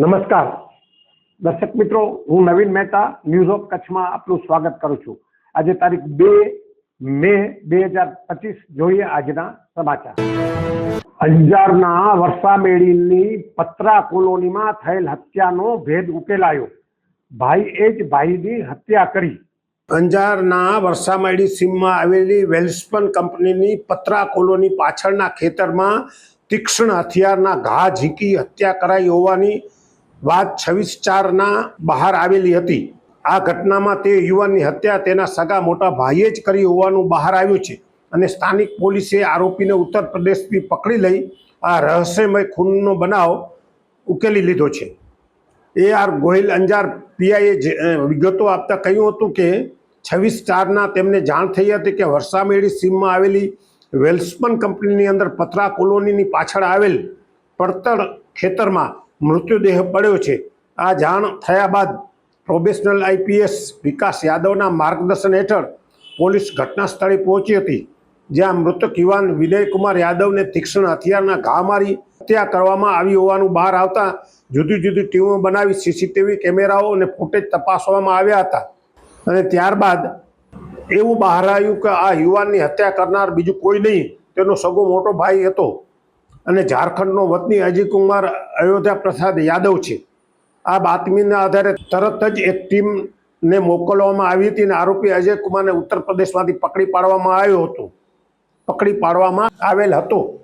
નમસ્કાર. દર્શક મિત્રો, હું નવીન મહેતા ન્યૂઝ ઓફ કચ્છમાં આપનું સ્વાગત કરું છું. આજે તારીખ બે મે બે હજાર પચીસ જોઈએ આજના સમાચાર. અંજારના વર્ષામેળીની પત્રા કોલોનીમાં થયેલ હત્યાનો ભેદ ઉકેલાયો. ભાઈ એ જ ભાઈની હત્યા કરી. અંજારના વર્ષામેડી સીમમાં આવેલી વેલ્સપન કંપનીની પત્રા કોલોની પાછળના ખેતરમાં તીક્ષ્ણ હથિયારના ઘા ઝીકી હત્યા કરાઈ હોવાની વાત છવ્વીસ ચારના બહાર આવેલી હતી. આ ઘટનામાં તે યુવાનની હત્યા તેના સગા મોટા ભાઈએ જ કરી હોવાનું બહાર આવ્યું છે અને સ્થાનિક પોલીસે આરોપીને ઉત્તર પ્રદેશથી પકડી લઈ આ રહસ્યમય ખૂનનો બનાવ ઉકેલી લીધો છે. એ આર ગોહિલ અંજાર પીઆઈએ જે, વિગતો આપતા કહ્યું હતું કે છવ્વીસ ચારના તેમને જાણ થઈ હતી કે વર્ષામેળી સીમમાં આવેલી વેલ્સમન કંપનીની અંદર પતરા કોલોનીની પાછળ આવેલ પડતર ખેતરમાં મૃત્યુદેહ પડ્યો છે. આ જાણ થયા બાદ પ્રોબેશનલ આઈપીએસ વિકાસ યાદવના માર્ગદર્શન હેઠળ પોલીસ ઘટના સ્થળે પહોંચી હતી, જ્યાં મૃતક યુવાન વિનયકુમાર યાદવને તીક્ષ્ણ હથિયારના ઘા મારી હત્યા કરવામાં આવી હોવાનું બહાર આવતા જુદી જુદી ટીમો બનાવી સીસીટીવી કેમેરાઓ અને ફૂટેજ તપાસવામાં આવ્યા હતા. અને ત્યારબાદ એવું બહાર આવ્યું કે આ યુવાનની હત્યા કરનાર બીજું કોઈ નહીં, તેનો સગો મોટો ભાઈ હતો. અને ઝારખંડનો વતની અજયકુમાર અયોધ્યા પ્રસાદ યાદવ છે. આ બાતમીના આધારે તરત જ એક ટીમને મોકલવામાં આવી હતી અને આરોપી અજય કુમારને ઉત્તર પ્રદેશમાંથી પકડી પાડવામાં આવ્યો હતો. પકડી પાડવામાં આવેલ હતો.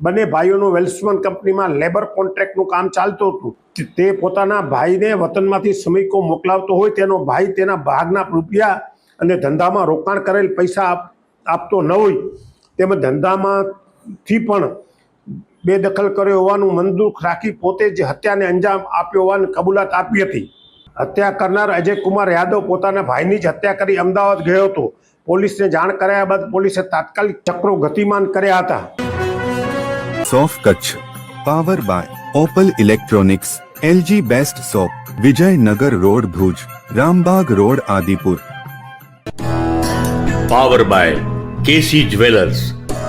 બંને ભાઈઓનું વેલ્સમન કંપનીમાં લેબર કોન્ટ્રાક્ટનું કામ ચાલતું હતું. તે પોતાના ભાઈને વતનમાંથી શ્રમિકો મોકલાવતો હોય તેનો ભાઈ તેના ભાગના રૂપિયા અને ધંધામાં રોકાણ કરેલ પૈસા આપ- આપતો ન હોય. તેમજ ધંધામાંથી પણ બેદખલ કર્યો હોવાનું મનદુખ રાખી પોતે જ હત્યાને અંજામ આપ્યો હોવાની કબૂલાત આપી હતી. હત્યા કરનાર અજય કુમાર યાદવ પોતાના ભાઈની જ હત્યા કરી અમદાવાદ ગયો હતો. પોલીસને જાણ કરાયા બાદ પોલીસે તાત્કાલિક ચક્રો ગતિમાન કર્યા હતા. સોફ Kutch power by Opal electronics LG best shop Vijaynagar road Bhuj Rambag road Adipur. Power by K C jewellers.